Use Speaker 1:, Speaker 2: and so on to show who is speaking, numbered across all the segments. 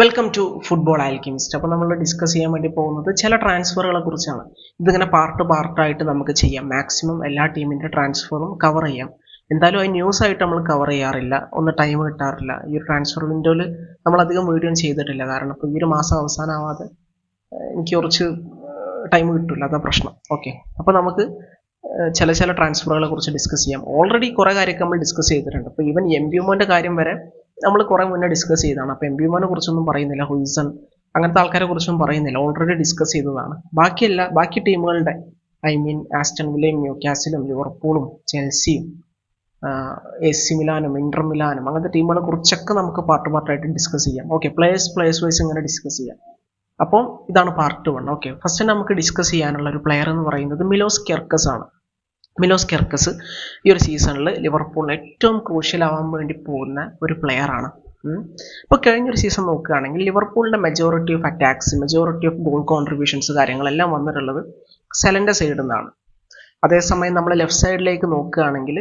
Speaker 1: Welcome to football alchemist അപ്പോൾ നമ്മൾ discuss ചെയ്യാൻ വേണ്ടി പോകുന്നത് ചില ട്രാൻസ്ഫറുകളെ കുറിച്ചാണ്. ഇതിങ്ങനെ പാർട്ട് പാർട്ടായിട്ട് നമുക്ക് ചെയ്യാം. മാക്സിമം എല്ലാ ടീമിന്റെ ട്രാൻസ്ഫറും കവർ ചെയ്യാം. എന്തായാലും അത് ന്യൂസ് ആയിട്ട് നമ്മൾ കവർ ചെയ്യാറില്ല. ഒന്ന് ടൈം കിട്ടാറില്ല. ഈ ഒരു ട്രാൻസ്ഫർ വിൻഡോയിൽ നമ്മൾ അധികം വീഡിയോ ചെയ്തിട്ടില്ല. കാരണം ഇപ്പോൾ ഈ ഒരു മാസം അവസാനമാവാതെ എനിക്ക് കുറച്ച് ടൈം കിട്ടില്ല അതാ പ്രശ്നം. ഓക്കെ അപ്പോൾ നമുക്ക് ചില ചില ട്രാൻസ്ഫറുകളെ കുറിച്ച് ഡിസ്കസ് ചെയ്യാം. ഓൾറെഡി കുറേ കാര്യമൊക്കെ നമ്മൾ ഡിസ്കസ് ചെയ്തിട്ടുണ്ട്. അപ്പോൾ ഈവൻ എം ബി കാര്യം വരെ നമ്മൾ കുറേ മുന്നേ ഡിസ്കസ് ചെയ്തതാണ്. അപ്പോൾ എം പിമാരെ കുറിച്ചൊന്നും പറയുന്നില്ല ഹുയിസൺ അങ്ങനത്തെ ആൾക്കാരെ കുറിച്ചൊന്നും പറയുന്നില്ല. ഓൾറെഡി ഡിസ്കസ് ചെയ്തതാണ്. ബാക്കിയല്ല ബാക്കി ടീമുകളുടെ ഐ മീൻ ആസ്റ്റൺ വില്ലയും ന്യൂ കാസിലും ലിവർപൂളും ചെൽസിയും എ സി മിലാനും ഇന്റർ മിലാനും അങ്ങനത്തെ ടീമുകളെ കുറിച്ചൊക്കെ നമുക്ക് പാർട്ട് പാർട്ടായിട്ട് ഡിസ്കസ് ചെയ്യാം. ഓക്കെ പ്ലേയേഴ്സ് പ്ലേയേഴ്സ് വൈസ് ഇങ്ങനെ ഡിസ്കസ് ചെയ്യാം. അപ്പോൾ ഇതാണ് പാർട്ട് വൺ ഓക്കെ ഫസ്റ്റ് നമുക്ക് ഡിസ്കസ് ചെയ്യാനുള്ള ഒരു പ്ലെയർ എന്ന് പറയുന്നത് മിലോസ് കെർക്കസ് ആണ് മിലോസ് കെർക്കസ് ഈ ഒരു സീസണിൽ ലിവർപൂളിന് ഏറ്റവും ക്രൂഷ്യൽ ആവാൻ വേണ്ടി പോകുന്ന ഒരു പ്ലെയർ ആണ്. ഇപ്പോൾ കഴിഞ്ഞൊരു സീസൺ നോക്കുകയാണെങ്കിൽ ലിവർപൂളിന്റെ majority of attacks majority of goal contributions കാര്യങ്ങളെല്ലാം വന്നിട്ടുള്ളത് സെലന്റെ സൈഡിൽ നിന്നാണ് അതേസമയം നമ്മൾ ലെഫ്റ്റ് സൈഡിലേക്ക് നോക്കുകയാണെങ്കിൽ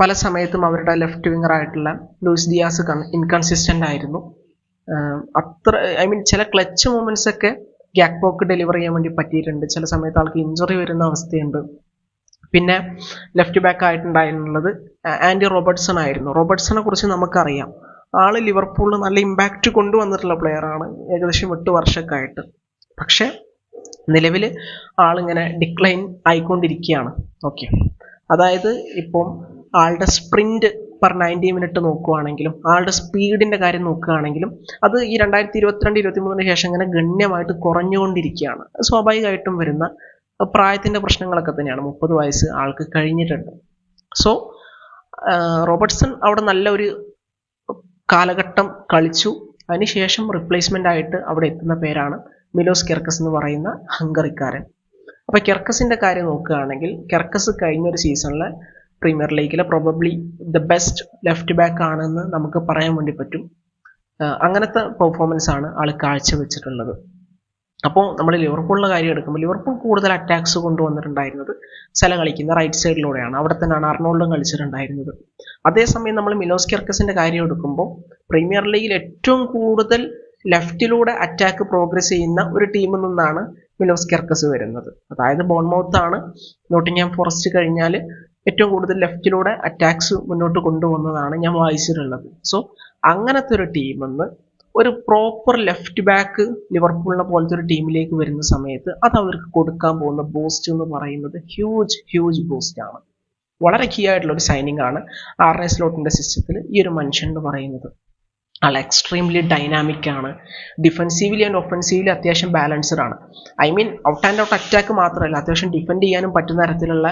Speaker 1: പല സമയത്തും അവരുടെ ലെഫ്റ്റ് വിങ്ങർ ആയിട്ടുള്ള ലൂയിസ് ദിയാസ് ഇൻകൺസിസ്റ്റന്റ് ആയിരുന്നു. അത്ര ഐ മീൻ ചില ക്ലച്ച് മൂമെന്റ്സ് ഒക്കെ ഗ്യാക്ക് പോക്ക് ഡെലിവർ ചെയ്യാൻ വേണ്ടി പറ്റിയിട്ടുണ്ട്. ചില സമയത്ത് ആൾക്ക് ഇഞ്ചുറി വരുന്ന അവസ്ഥയുണ്ട്. പിന്നെ ലെഫ്റ്റ് ബാക്ക് ആയിട്ടുണ്ടായിരുന്നുള്ളത് ആൻഡി റോബർട്ട്സൺ ആയിരുന്നു. റോബർട്ട്സണെ കുറിച്ച് നമുക്കറിയാം. ആൾ ലിവർപൂളിൽ നല്ല ഇമ്പാക്റ്റ് കൊണ്ടുവന്നിട്ടുള്ള പ്ലെയർ ആണ്. ഏകദേശം എട്ട് വർഷമൊക്കെ പക്ഷേ നിലവിൽ ആളിങ്ങനെ ഡിക്ലൈൻ ആയിക്കൊണ്ടിരിക്കുകയാണ്. ഓക്കെ അതായത് ഇപ്പം ആളുടെ സ്പ്രിന്റ് പെർ നയന്റി മിനിറ്റ് നോക്കുകയാണെങ്കിലും ആളുടെ സ്പീഡിന്റെ കാര്യം നോക്കുകയാണെങ്കിലും അത് ഈ രണ്ടായിരത്തി ഇരുപത്തിരണ്ട് ഇരുപത്തി മൂന്നിന് ശേഷം ഇങ്ങനെ ഗണ്യമായിട്ട് കുറഞ്ഞുകൊണ്ടിരിക്കുകയാണ്. സ്വാഭാവികമായിട്ടും വരുന്ന പ്രായത്തിന്റെ പ്രശ്നങ്ങളൊക്കെ തന്നെയാണ്. മുപ്പത് വയസ്സ് ആൾക്ക് കഴിഞ്ഞിട്ടുണ്ട്. സോ റോബർട്ട്സൺ അവിടെ നല്ലൊരു കാലഘട്ടം കളിച്ചു. അതിനുശേഷം റിപ്ലേസ്മെന്റ് ആയിട്ട് അവിടെ എത്തുന്ന പേരാണ് മിലോസ് കെർക്കസ് എന്ന് പറയുന്ന ഹംഗറിക്കാരൻ. അപ്പോൾ കെർക്കസിന്റെ കാര്യം നോക്കുകയാണെങ്കിൽ കെർക്കസ് കഴിഞ്ഞ ഒരു സീസണിലെ പ്രീമിയർ ലീഗിലെ probably the best left back ആണെന്ന് നമുക്ക് പറയാൻ വേണ്ടി പറ്റും. അങ്ങനത്തെ പെർഫോമൻസ് ആണ് ആൾ കാഴ്ചവെച്ചിട്ടുള്ളത്. അപ്പോൾ നമ്മൾ ലിവർപൂളിന്റെ കാര്യം എടുക്കുമ്പോൾ ലിവർപൂൾ കൂടുതൽ അറ്റാക്സ് കൊണ്ടുവന്നിട്ടുണ്ടായിരുന്നത് സ്ഥലം കളിക്കുന്ന റൈറ്റ് സൈഡിലൂടെയാണ് അവിടെ തന്നെയാണ് അർണോൾഡും കളിച്ചിട്ടുണ്ടായിരുന്നത്. അതേസമയം നമ്മൾ മിലോസ് കെർക്കസിന്റെ കാര്യം എടുക്കുമ്പോൾ പ്രീമിയർ ലീഗിൽ ഏറ്റവും കൂടുതൽ ലെഫ്റ്റിലൂടെ അറ്റാക്ക് പ്രോഗ്രസ് ചെയ്യുന്ന ഒരു ടീമിൽ നിന്നാണ് മിലോസ് കെർക്കസ് വരുന്നത്. അതായത് ബോൺമൗത്ത് ആണ്. നോട്ടിംഗ്ഹാം ഫോറസ്റ്റ് കഴിഞ്ഞാൽ ഏറ്റവും കൂടുതൽ ലെഫ്റ്റിലൂടെ അറ്റാക്സ് മുന്നോട്ട് കൊണ്ടുവന്നതാണ് ഞാൻ വായിച്ചിട്ടുള്ളത്. സോ അങ്ങനത്തെ ഒരു ടീമെന്ന് ഒരു പ്രോപ്പർ ലെഫ്റ്റ് ബാക്ക് ലിവർപൂളിനെ പോലത്തെ ഒരു ടീമിലേക്ക് വരുന്ന സമയത്ത് അത് അവർക്ക് കൊടുക്കാൻ പോകുന്ന ബൂസ്റ്റ് എന്ന് പറയുന്നത് ഹ്യൂജ് ഹ്യൂജ് ബൂസ്റ്റ് ആണ്. വളരെ കീ ആയിട്ടുള്ള ഒരു സൈനിങ് ആണ് ആർ എസ് ലോട്ടിന്റെ സിസ്റ്റത്തിൽ ഈ ഒരു മനുഷ്യൻ എന്ന് പറയുന്നത്. ആൾ എക്സ്ട്രീംലി ഡൈനാമിക് ആണ്. ഡിഫെൻസീവ്ലി ആൻഡ് ഒഫൻസീവ്ലി അത്യാവശ്യം ബാലൻസ്ഡ് ആണ്. I mean out and out attack മാത്രമല്ല അത്യാവശ്യം ഡിഫെൻഡ് ചെയ്യാനും പറ്റുന്ന തരത്തിലുള്ള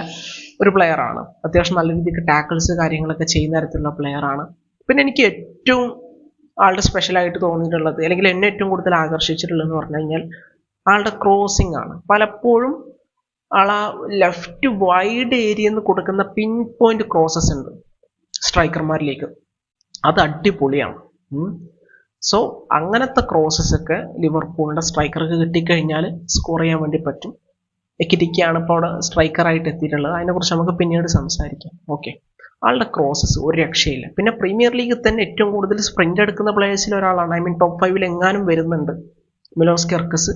Speaker 1: ഒരു പ്ലെയർ ആണ്. അത്യാവശ്യം നല്ല രീതിക്ക് ടാക്കിൾസ് കാര്യങ്ങളൊക്കെ ചെയ്യുന്ന തരത്തിലുള്ള പ്ലെയർ ആണ്. പിന്നെ എനിക്ക് ഏറ്റവും ആളുടെ സ്പെഷ്യലായിട്ട് തോന്നിയിട്ടുള്ളത് അല്ലെങ്കിൽ എന്നെ ഏറ്റവും കൂടുതൽ ആകർഷിച്ചിട്ടുള്ളത് എന്ന് പറഞ്ഞു കഴിഞ്ഞാൽ ആളുടെ ക്രോസിംഗ് ആണ്. പലപ്പോഴും ആൾ ആ ലെഫ്റ്റ് വൈഡ് ഏരിയയിൽ നിന്ന് കൊടുക്കുന്ന പിൻ പോയിന്റ് ക്രോസസ് ഉണ്ട് സ്ട്രൈക്കർമാരിലേക്ക് അത് അടിപൊളിയാണ്. സോ അങ്ങനത്തെ ക്രോസസ് ഒക്കെ ലിവർപൂളിന്റെ സ്ട്രൈക്കർക്ക് കിട്ടിക്കഴിഞ്ഞാൽ സ്കോർ ചെയ്യാൻ വേണ്ടി പറ്റും. എക്കിറ്റിക്കാണ് ഇപ്പോൾ അവിടെ സ്ട്രൈക്കറായിട്ട് എത്തിയിട്ടുള്ളത്. അതിനെക്കുറിച്ച് നമുക്ക് പിന്നീട് സംസാരിക്കാം. ഓക്കെ ആളുടെ ക്രോസസ് ഒരു രക്ഷയില്ല. പിന്നെ പ്രീമിയർ ലീഗിൽ തന്നെ ഏറ്റവും കൂടുതൽ സ്പ്രിന്റ് എടുക്കുന്ന പ്ലേയേഴ്സിൽ ഒരാളാണ്. ഐ മീൻ ടോപ്പ് ഫൈവിൽ എങ്ങാനും വരുന്നുണ്ട് മിലോസ് കെർക്കസ്.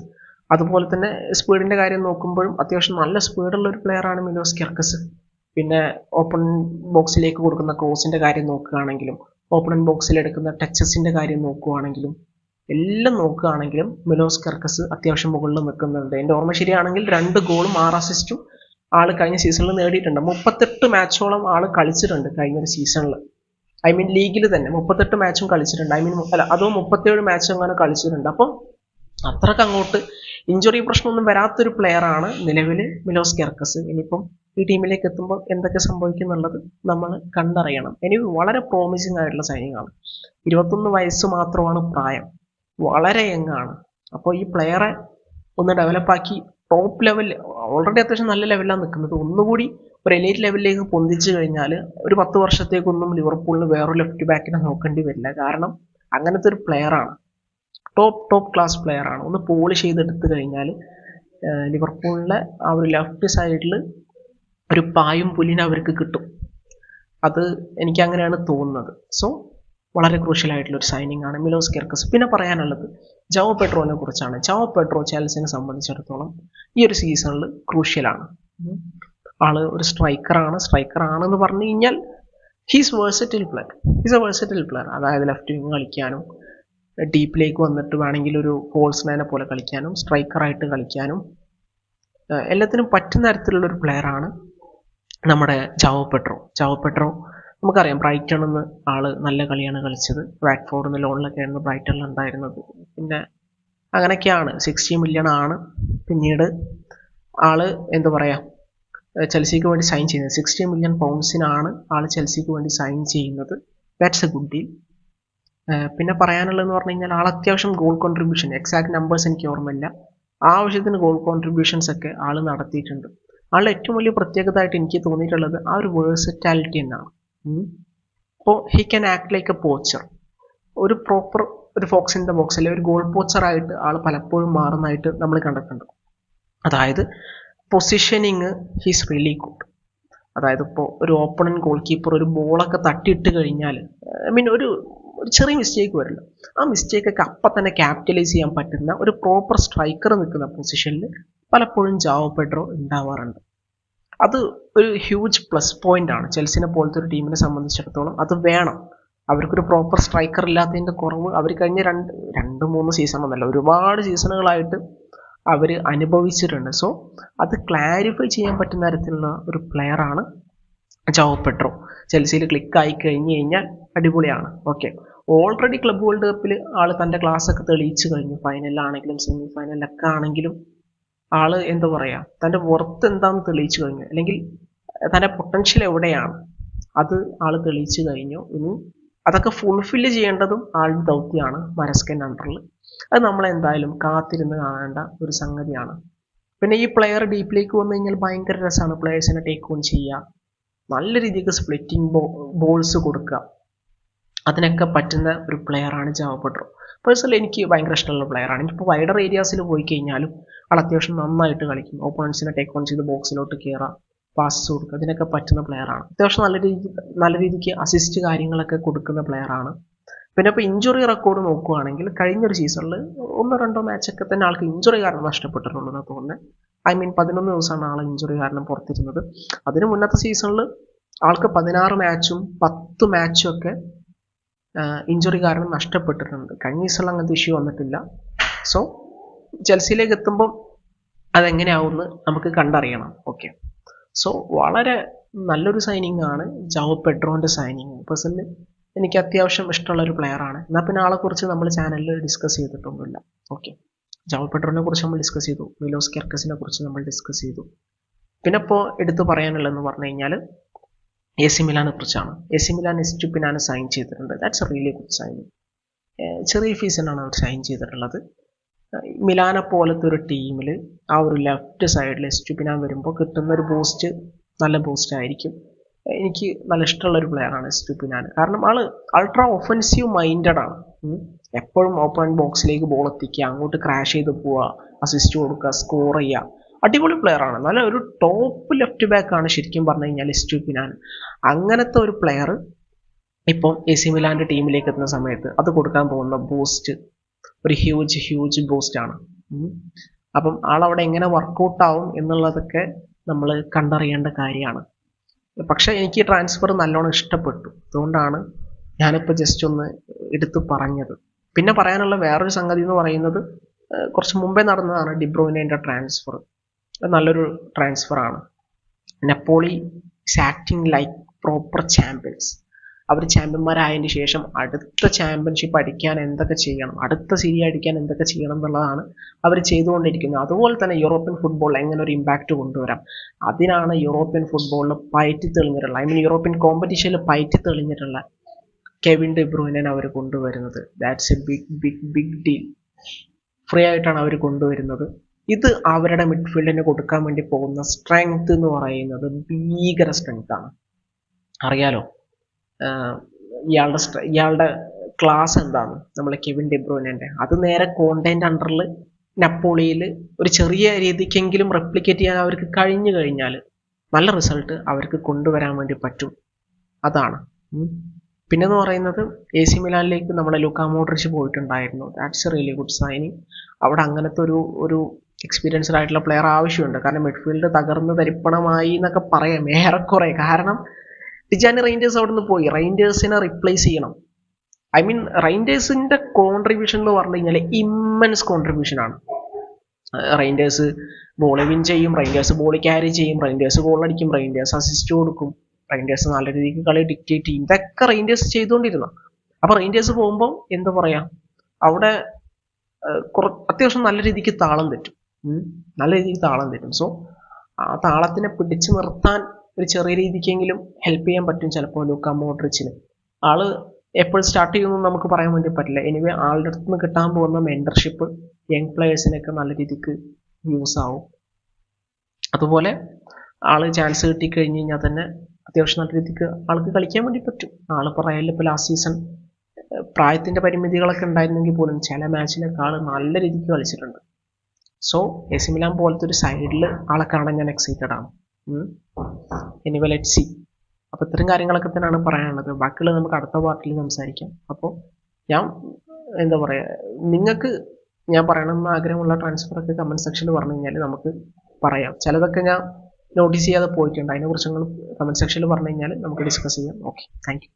Speaker 1: അതുപോലെ തന്നെ സ്പീഡിന്റെ കാര്യം നോക്കുമ്പോഴും അത്യാവശ്യം നല്ല സ്പീഡുള്ള ഒരു പ്ലെയറാണ് മിലോസ് കെർക്കസ്. പിന്നെ ഓപ്പൺ ബോക്സിലേക്ക് കൊടുക്കുന്ന ക്രോസിന്റെ കാര്യം നോക്കുകയാണെങ്കിലും ഓപ്പൺ ബോക്സിൽ എടുക്കുന്ന ടച്ചസിന്റെ കാര്യം നോക്കുകയാണെങ്കിലും എല്ലാം നോക്കുകയാണെങ്കിലും മിലോസ് കർക്കസ് അത്യാവശ്യം മുകളിൽ നിൽക്കുന്നുണ്ട്. എന്റെ ഓർമ്മ ശരിയാണെങ്കിൽ രണ്ട് ഗോളും ആറ് അസിസ്റ്റും ആൾ കഴിഞ്ഞ സീസണിൽ നേടിയിട്ടുണ്ട്. മുപ്പത്തെട്ട് മാച്ചോളം ആൾ കളിച്ചിട്ടുണ്ട് കഴിഞ്ഞ ഒരു സീസണിൽ ഐ മീൻ ലീഗിൽ തന്നെ മുപ്പത്തെട്ട് മാച്ചും കളിച്ചിട്ടുണ്ട്. ഐ മീൻ അല്ല അതോ മുപ്പത്തേഴ് മാച്ചും അങ്ങനെ കളിച്ചിട്ടുണ്ട്. അപ്പം അത്രയ്ക്ക് അങ്ങോട്ട് ഇഞ്ചുറി പ്രശ്നമൊന്നും വരാത്തൊരു ആണ് നിലവിൽ മിലോസ് കെർക്കസ്. ഇനിയിപ്പം ഈ ടീമിലേക്ക് എത്തുമ്പോൾ എന്തൊക്കെ സംഭവിക്കും എന്നുള്ളത് നമ്മൾ കണ്ടറിയണം. ഇനി വളരെ പ്രോമിസിംഗ് ആയിട്ടുള്ള സൈനിങ് ആണ് ഇരുപത്തൊന്ന് വയസ്സ് മാത്രമാണ് പ്രായം. വളരെ യങ്ങാണ് അപ്പോൾ ഈ പ്ലെയറെ ഒന്ന് ഡെവലപ്പാക്കി ടോപ്പ് ലെവൽ ഓൾറെഡി അത്യാവശ്യം നല്ല ലെവലിലാണ് നിൽക്കുന്നത് ഒന്നുകൂടി ഒരു എലൈറ്റ് ലെവലിലേക്ക് പൊന്തിച്ചു കഴിഞ്ഞാൽ ഒരു പത്ത് വർഷത്തേക്കൊന്നും ലിവർപൂളിന് വേറൊരു ലെഫ്റ്റ് ബാക്കിനെ നോക്കേണ്ടി വരില്ല. കാരണം അങ്ങനത്തെ ഒരു പ്ലെയർ ആണ്. ടോപ്പ് ടോപ്പ് ക്ലാസ് പ്ലെയർ ആണ്. ഒന്ന് പോളിഷ് ചെയ്തെടുത്ത് കഴിഞ്ഞാൽ ലിവർപൂളിലെ ആ ഒരു ലെഫ്റ്റ് സൈഡിൽ ഒരു പായും പുലിനെ അവർക്ക് കിട്ടും. അത് എനിക്ക് അങ്ങനെയാണ് തോന്നുന്നത്. സോ വളരെ ക്രൂഷ്യൽ ആയിട്ടുള്ള ഒരു സൈനിങ് ആണ് മിലോസ് കെർക്കസ്. പിന്നെ പറയാനുള്ളത് ജവ പെട്രോനെ കുറിച്ചാണ്. ജവ പെട്രോ ചെൽസിനെ സംബന്ധിച്ചിടത്തോളം ഈ ഒരു സീസണിൽ ക്രൂഷ്യലാണ് ആൾ ഒരു സ്ട്രൈക്കറാണ് സ്ട്രൈക്കറാണെന്ന് പറഞ്ഞു കഴിഞ്ഞാൽ he's versatile player he's a versatile player അതായത് ലെഫ്റ്റ് വിങ് കളിക്കാനും ഡീപ്പിലേക്ക് വന്നിട്ട് വേണമെങ്കിൽ ഒരു ഫോൾസ്മാനെ പോലെ കളിക്കാനും സ്ട്രൈക്കറായിട്ട് കളിക്കാനും എല്ലാത്തിനും പറ്റുന്ന തരത്തിലുള്ള ഒരു പ്ലെയറാണ് നമ്മുടെ ജാവോ പെട്രോ. ജാവോ പെട്രോ നമുക്കറിയാം ബ്രൈറ്റൺ എന്ന് ആൾ നല്ല കളിയാണ് കളിച്ചത്. വാറ്റ്ഫോർഡ് എന്ന ലോണിലൊക്കെയായിരുന്നു ബ്രൈറ്റണിൽ ഉണ്ടായിരുന്നത്. പിന്നെ അങ്ങനെയൊക്കെയാണ്. സിക്സ്റ്റി മില്യൺ ആണ് പിന്നീട് ആൾ എന്താ പറയുക ചെൽസിക്ക് വേണ്ടി സൈൻ ചെയ്യുന്നത്. സിക്സ്റ്റി മില്യൺ പൗണ്ട്സിനാണ് ആൾ ചെൽസിക്ക് വേണ്ടി സൈൻ ചെയ്യുന്നത്. ദാറ്റ്സ് എ ഗുഡ് ഡീൽ പിന്നെ പറയാനുള്ളതെന്ന് പറഞ്ഞു കഴിഞ്ഞാൽ ആൾ അത്യാവശ്യം ഗോൾ കോൺട്രിബ്യൂഷൻ എക്സാക്ട് നമ്പേഴ്സ് എനിക്ക് ഓർമ്മയില്ല. ആവശ്യത്തിന് ഗോൾ കോൺട്രിബ്യൂഷൻസ് ഒക്കെ ആൾ നടത്തിയിട്ടുണ്ട്. ആളുടെ ഏറ്റവും വലിയ പ്രത്യേകതയായിട്ട് എനിക്ക് തോന്നിയിട്ടുള്ളത് ആ ഒരു വേഴ്സറ്റാലിറ്റി എന്നാണ്. അപ്പോൾ he can act like a poacher ഒരു പ്രോപ്പർ ഒരു ഫോക്സ് ഇൻ ദ ബോക്സ് അല്ലെങ്കിൽ ഒരു ഗോൾ പോച്ചറായിട്ട് ആൾ പലപ്പോഴും മാറുന്നതായിട്ട് നമ്മൾ കണ്ടിട്ടുണ്ട്. അതായത് പൊസിഷനിങ് ഹീസ് റിയലി ഗുഡ് അതായത് ഇപ്പോൾ ഒരു ഓപ്പണൻ ഗോൾ കീപ്പർ ഒരു ബോളൊക്കെ തട്ടിയിട്ട് കഴിഞ്ഞാൽ ഐ മീൻ ഒരു ഒരു ചെറിയ മിസ്റ്റേക്ക് വരില്ല. ആ മിസ്റ്റേക്കൊക്കെ അപ്പം തന്നെ ക്യാപിറ്റലൈസ് ചെയ്യാൻ പറ്റുന്ന ഒരു പ്രോപ്പർ സ്ട്രൈക്കർ നിൽക്കുന്ന പൊസിഷനിൽ പലപ്പോഴും ജാവോ പെഡ്രോ ഉണ്ടാവാറുണ്ട്. അത് ഒരു ഹ്യൂജ് പ്ലസ് പോയിന്റ് ആണ്. ചെൽസിനെ പോലത്തെ ഒരു ടീമിനെ സംബന്ധിച്ചിടത്തോളം അത് വേണം. അവർക്കൊരു പ്രോപ്പർ സ്ട്രൈക്കർ ഇല്ലാത്തതിന്റെ കുറവ് അവർ കഴിഞ്ഞ രണ്ട് രണ്ട് മൂന്ന് സീസൺ ഒന്നല്ല ഒരുപാട് സീസണുകളായിട്ട് അവർ അനുഭവിച്ചിട്ടുണ്ട്. സോ അത് ക്ലാരിഫൈ ചെയ്യാൻ പറ്റുന്ന തരത്തിലുള്ള ഒരു പ്ലെയർ ആണ് ജാവോ പെട്രോ ചെൽസിയിൽ ക്ലിക്ക് ആയി കഴിഞ്ഞ് കഴിഞ്ഞാൽ അടിപൊളിയാണ്. ഓക്കെ ഓൾറെഡി ക്ലബ് വേൾഡ് കപ്പിൽ ആൾ തന്റെ ഒക്കെ തെളിയിച്ചു കഴിഞ്ഞു. ഫൈനലാണെങ്കിലും സെമി ഫൈനലിലൊക്കെ ആണെങ്കിലും ആൾ എന്താ പറയാ? തന്റെ വർത്ത് എന്താണെന്ന് തെളിയിച്ചു കഴിഞ്ഞു. അല്ലെങ്കിൽ തന്റെ പൊട്ടൻഷ്യൽ എവിടെയാണ്? അത് ആൾ തെളിയിച്ചു കഴിഞ്ഞു. ഇനി അതൊക്കെ ഫുൾഫില്ല് ചെയ്യേണ്ടതും ആളുടെ ദൗത്യമാണ് മരസ്കൻ അണ്ടറിൽ അത് നമ്മൾ എന്തായാലും കാത്തിരുന്ന് കാണേണ്ട ഒരു സംഗതിയാണ്. പിന്നെ ഈ പ്ലെയർ ഡീപ്പിലേക്ക് വന്നു കഴിഞ്ഞാൽ ഭയങ്കര രസമാണ് പ്ലെയേഴ്സിനെ ടേക്ക് ഓൺ ചെയ്യുക നല്ല രീതിക്ക് സ്പ്ലിറ്റിംഗ് ബോ ബോൾസ് കൊടുക്കുക. അതിനൊക്കെ പറ്റുന്ന ഒരു പ്ലെയറാണ് ജാവോ പെട്രോ പേഴ്സണലി എനിക്ക് ഭയങ്കര ഇഷ്ടമുള്ള പ്ലെയറാണ് ഇപ്പോൾ വൈഡർ ഏരിയാസിൽ പോയി കഴിഞ്ഞാലും ആൾ അത്യാവശ്യം നന്നായിട്ട് കളിക്കും ഓപ്പോണൻസിനെ ടേക്ക് ഓൺ ചെയ്ത് ബോക്സിലോട്ട് കയറാം പാസ് കൊടുക്കുക. അതിനൊക്കെ പറ്റുന്ന പ്ലെയറാണ് അത്യാവശ്യം നല്ല രീതി നല്ല രീതിക്ക് അസിസ്റ്റ് കാര്യങ്ങളൊക്കെ കൊടുക്കുന്ന പ്ലെയറാണ് പിന്നെ ഇപ്പോൾ ഇഞ്ചുറി റെക്കോർഡ് നോക്കുകയാണെങ്കിൽ കഴിഞ്ഞൊരു സീസണിൽ ഒന്നോ രണ്ടോ മാച്ചൊക്കെ തന്നെ ആൾക്ക് ഇഞ്ചുറി കാരണം നഷ്ടപ്പെട്ടിട്ടുള്ളൂ എന്നാണ് തോന്നുന്നത് ഐ മീൻ പതിനൊന്ന് ദിവസമാണ് ആൾ ഇഞ്ചുറി കാരണം പുറത്തിരുന്നത്. അതിന് മുന്നത്തെ സീസണിൽ ആൾക്ക് പതിനാറ് മാച്ചും പത്ത് മാച്ചും ഒക്കെ ഇഞ്ചുറി കാരണം നഷ്ടപ്പെട്ടിട്ടുണ്ട്. കഴിഞ്ഞ സീസണിൽ അങ്ങനത്തെ ഇഷ്യൂ വന്നിട്ടില്ല. സോ ചെൽസിയിലേക്ക് എത്തുമ്പം അതെങ്ങനെയാവുമെന്ന് നമുക്ക് കണ്ടറിയണം. ഓക്കെ സോ വളരെ നല്ലൊരു സൈനിങ് ആണ് ജാവോ പെട്രോന്റെ സൈനിങ് പേഴ്സണലി എനിക്ക് അത്യാവശ്യം ഇഷ്ടമുള്ള ഒരു പ്ലെയർ ആണ്. എന്നാൽ പിന്നെ ആളെക്കുറിച്ച് നമ്മൾ ചാനലിൽ ഡിസ്കസ് ചെയ്തിട്ടൊന്നുമില്ല. ഓക്കെ ജാവോ പെട്രോനെ കുറിച്ച് നമ്മൾ ഡിസ്കസ് ചെയ്തു. മിലോസ് കെർക്കസിനെ കുറിച്ച് നമ്മൾ ഡിസ്കസ് ചെയ്തു. പിന്നെ ഇപ്പോൾ എടുത്തു പറയാനുള്ളതെന്ന് പറഞ്ഞു കഴിഞ്ഞാൽ എ സി മിലാനെ കുറിച്ചാണ്. എ സി മിലാൻ എസ്റ്റുപ്പിനാനെ സൈൻ ചെയ്തിട്ടുണ്ട്. That's a really good signing ചെറിയ ഫീസിനാണ് അവർ സൈൻ ചെയ്തിട്ടുള്ളത്. മിലാനെ പോലത്തെ ഒരു ടീമിൽ ആ ഒരു ലെഫ്റ്റ് സൈഡിൽ എസ്റ്റുപിനാൻ വരുമ്പോൾ കിട്ടുന്ന ഒരു ബൂസ്റ്റ് നല്ല ബൂസ്റ്റ് ആയിരിക്കും. എനിക്ക് നല്ല ഇഷ്ടമുള്ള ഒരു പ്ലെയറാണ് എസ്റ്റുപിനാൻ കാരണം ആൾ അൾട്രാ ഒഫൻസീവ് മൈൻഡഡ് ആണ്. എപ്പോഴും ഓപ്പൺ ബോക്സിലേക്ക് ബോൾ എത്തിക്കുക അങ്ങോട്ട് ക്രാഷ് ചെയ്ത് പോവുക അസിസ്റ്റ് കൊടുക്കുക സ്കോർ ചെയ്യുക. അടിപൊളി പ്ലെയർ ആണ്. നല്ല ഒരു ടോപ്പ് ലെഫ്റ്റ് ആണ് ശരിക്കും പറഞ്ഞു കഴിഞ്ഞാൽ എസ്റ്റുപിനാൻ അങ്ങനത്തെ ഒരു പ്ലെയർ ഇപ്പം എ സി മിലാന്റെ ടീമിലേക്ക് എത്തുന്ന സമയത്ത് അത് കൊടുക്കാൻ പോകുന്ന ബൂസ്റ്റ് ഒരു ഹ്യൂജ് ഹ്യൂജ് ബൂസ്റ്റ് ആണ്. അപ്പം ആളവിടെ എങ്ങനെ വർക്കൗട്ട് ആവും എന്നുള്ളതൊക്കെ നമ്മൾ കണ്ടറിയേണ്ട കാര്യമാണ്. പക്ഷെ എനിക്ക് ട്രാൻസ്ഫർ നല്ലോണം ഇഷ്ടപ്പെട്ടു. അതുകൊണ്ടാണ് ഞാനിപ്പോൾ ജസ്റ്റ് ഒന്ന് എടുത്തു പറഞ്ഞത്. പിന്നെ പറയാനുള്ള വേറൊരു സംഗതി എന്ന് പറയുന്നത് കുറച്ച് മുമ്പേ നടന്നതാണ് ഡിബ്രോയിന്റെ ട്രാൻസ്ഫർ നല്ലൊരു ട്രാൻസ്ഫർ ആണ്. Napoli acting like proper champions അവർ ചാമ്പ്യന്മാരായതിന് ശേഷം അടുത്ത ചാമ്പ്യൻഷിപ്പ് അടിക്കാൻ എന്തൊക്കെ ചെയ്യണം? അടുത്ത സീരി അടിക്കാൻ എന്തൊക്കെ ചെയ്യണം എന്നുള്ളതാണ് അവർ ചെയ്തുകൊണ്ടിരിക്കുന്നത്. അതുപോലെ തന്നെ യൂറോപ്യൻ ഫുട്ബോൾ എങ്ങനെ ഒരു ഇമ്പാക്റ്റ് കൊണ്ടുവരാം? അതിനാണ് യൂറോപ്യൻ ഫുട്ബോളിൽ പയറ്റി തെളിഞ്ഞിട്ടുള്ള ഐ മീൻ യൂറോപ്യൻ കോമ്പറ്റീഷനിൽ പയറ്റി തെളിഞ്ഞിട്ടുള്ള കെവിൻ ഡെബ്രൂനെ അവർ കൊണ്ടുവരുന്നത്. That's a big big big deal free ആയിട്ടാണ് അവർ കൊണ്ടുവരുന്നത്. ഇത് അവരുടെ മിഡ്ഫീൽഡിന് കൊടുക്കാൻ വേണ്ടി പോകുന്ന സ്ട്രെങ്ത് എന്ന് പറയുന്നത് ഭീകര സ്ട്രെങ്ത് ആണ്. അറിയാലോ? ഇയാളുടെ ഇയാളുടെ ക്ലാസ് എന്താണ്? നമ്മളെ കെവിൻ ഡെബ്രൂയിനെ അത് നേരെ കോണ്ടന്റ് അണ്ടറിൽ നപ്പോളിയിൽ ഒരു ചെറിയ രീതിക്കെങ്കിലും റെപ്ലിക്കേറ്റ് ചെയ്യാൻ അവർക്ക് കഴിഞ്ഞു കഴിഞ്ഞാൽ നല്ല റിസൾട്ട് അവർക്ക് കൊണ്ടുവരാൻ വേണ്ടി പറ്റും. അതാണ്. പിന്നെ പിന്നെന്ന് പറയുന്നത് എ സി മിലാനിലേക്ക് നമ്മുടെ ലുക്കാ മോഡ്രിച്ച് പോയിട്ടുണ്ടായിരുന്നു. That's a really good signing അവിടെ അങ്ങനത്തെ ഒരു ഒരു എക്സ്പീരിയൻസ്ഡ് ആയിട്ടുള്ള പ്ലെയർ ആവശ്യമുണ്ട്. കാരണം മിഡ്ഫീൽഡ് തകർന്ന് തരിപ്പണമായി എന്നൊക്കെ പറയാം. ഏറെക്കുറെ. കാരണം ടിജാനി റൈൻഡേഴ്സ് അവിടെ നിന്ന് പോയി. റൈൻഡേഴ്സിനെ റിപ്ലേസ് ചെയ്യണം. ഐ മീൻ റൈൻഡേഴ്സിന്റെ കോൺട്രിബ്യൂഷൻ എന്ന് പറഞ്ഞു കഴിഞ്ഞാൽ ഇമ്മൻസ് കോൺട്രിബ്യൂഷൻ ആണ്. റൈൻഡേഴ്സ് ബോൾ വിൻ ചെയ്യും റൈൻഡേഴ്സ് ബോളി ക്യാരി ചെയ്യും റൈൻഡേഴ്സ് ബോൾ അടിക്കും റൈൻഡേഴ്സ് അസിസ്റ്റ് കൊടുക്കും. റൈൻഡേഴ്സ് നല്ല രീതിക്ക് കളി ഡിക്റ്റേറ്റ് ചെയ്യും. ഇതൊക്കെ റൈൻഡേഴ്സ് ചെയ്തുകൊണ്ടിരുന്നു അപ്പൊ റൈൻഡേഴ്സ് പോകുമ്പോൾ എന്താ പറയാ? അവിടെ അത്യാവശ്യം നല്ല രീതിക്ക് താളം തെറ്റും. നല്ല രീതിക്ക് താളം തെറ്റും. സോ ആ താളത്തിനെ പിടിച്ചു നിർത്താൻ ഒരു ചെറിയ രീതിക്കെങ്കിലും ഹെൽപ്പ് ചെയ്യാൻ പറ്റും ചിലപ്പോൾ ലൂക്ക മോഡ്രിച്ചിന് ആൾ എപ്പോൾ സ്റ്റാർട്ട് ചെയ്യുമെന്ന് നമുക്ക് പറയാൻ വേണ്ടി പറ്റില്ല. എനിവേ ആളുടെ അടുത്ത് നിന്ന് കിട്ടാൻ പോകുന്ന മെന്റർഷിപ്പ് യങ് പ്ലേയേഴ്സിനൊക്കെ നല്ല രീതിക്ക് യൂസ് ആവും. അതുപോലെ ആൾ ചാൻസ് കിട്ടിക്കഴിഞ്ഞ് കഴിഞ്ഞാൽ തന്നെ അത്യാവശ്യം നല്ല രീതിക്ക് ആൾക്ക് കളിക്കാൻ വേണ്ടി പറ്റും. ആൾ പറയാനില്ല ഇപ്പോൾ ലാസ്റ്റ് സീസൺ പ്രായത്തിന്റെ പരിമിതികളൊക്കെ ഉണ്ടായിരുന്നെങ്കിൽ പോലും ചില മാച്ചിലൊക്കെ ആൾ നല്ല രീതിക്ക് കളിച്ചിട്ടുണ്ട്. സോ എസിമിലാൻ പോലത്തെ ഒരു സൈഡിൽ ആളെ കാണാൻ ഞാൻ എക്സൈറ്റഡ് ആണ്. എനിവ ലെറ്റ് സി അപ്പോൾ ഇത്തരം കാര്യങ്ങളൊക്കെ തന്നെയാണ് പറയാനുള്ളത്. ബാക്കിയുള്ളത് നമുക്ക് അടുത്ത പാർട്ടിൽ സംസാരിക്കാം. അപ്പോൾ ഞാൻ എന്താ പറയുക നിങ്ങൾക്ക് ഞാൻ പറയണമെന്ന് ആഗ്രഹമുള്ള ട്രാൻസ്ഫർ ഒക്കെ കമന്റ് സെക്ഷനിൽ പറഞ്ഞു കഴിഞ്ഞാൽ നമുക്ക് പറയാം. ചിലതൊക്കെ ഞാൻ നോട്ടീസ് ചെയ്യാതെ പോയിട്ടുണ്ട്. അതിനെക്കുറിച്ച് നിങ്ങൾ കമന്റ് സെക്ഷനിൽ പറഞ്ഞു കഴിഞ്ഞാൽ നമുക്ക് ഡിസ്കസ് ചെയ്യാം. Okay thank